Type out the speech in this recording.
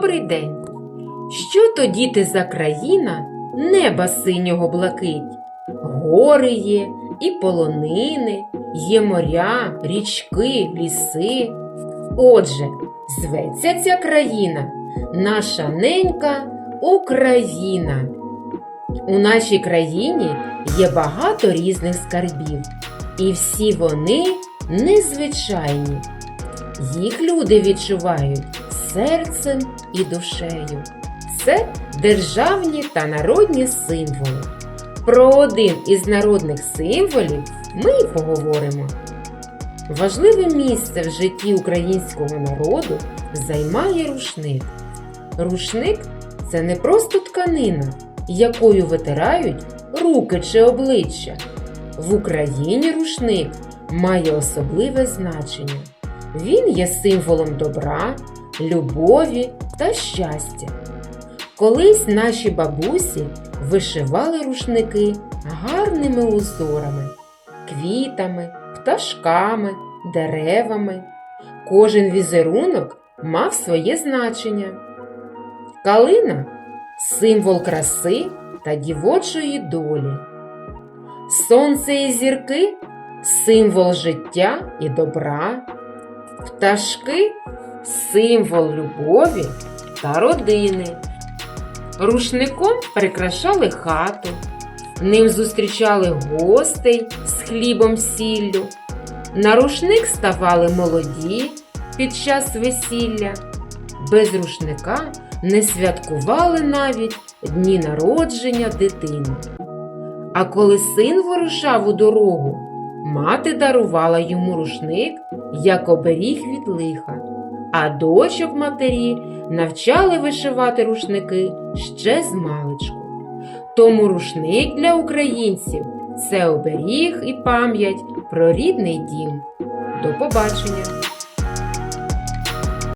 Добрий день! Що то діти за країна неба синього блакить? Гори є і полонини, є моря, річки, ліси. Отже, зветься ця країна наша ненька Україна. У нашій країні є багато різних скарбів, і всі вони незвичайні. Їх люди відчувають серцем і душею. Це державні та народні символи. Про один із народних символів ми й поговоримо. Важливе місце в житті українського народу займає рушник. Рушник це не просто тканина, якою витирають руки чи обличчя. В Україні рушник має особливе значення. Він є символом добра, любові та щастя. Колись наші бабусі вишивали рушники гарними узорами, квітами, пташками, деревами. Кожен візерунок мав своє значення. Калина символ краси та дівочої долі. Сонце і зірки символ життя і добра. Пташки символ любові та родини. Рушником прикрашали хату, ним зустрічали гостей з хлібом сіллю. На рушник ставали молоді під час весілля. Без рушника не святкували навіть дні народження дитини. А коли син вирушав у дорогу, мати дарувала йому рушник як оберіг від лиха, а дочок матері навчали вишивати рушники ще з маличку. Тому рушник для українців це оберіг і пам'ять про рідний дім. До побачення!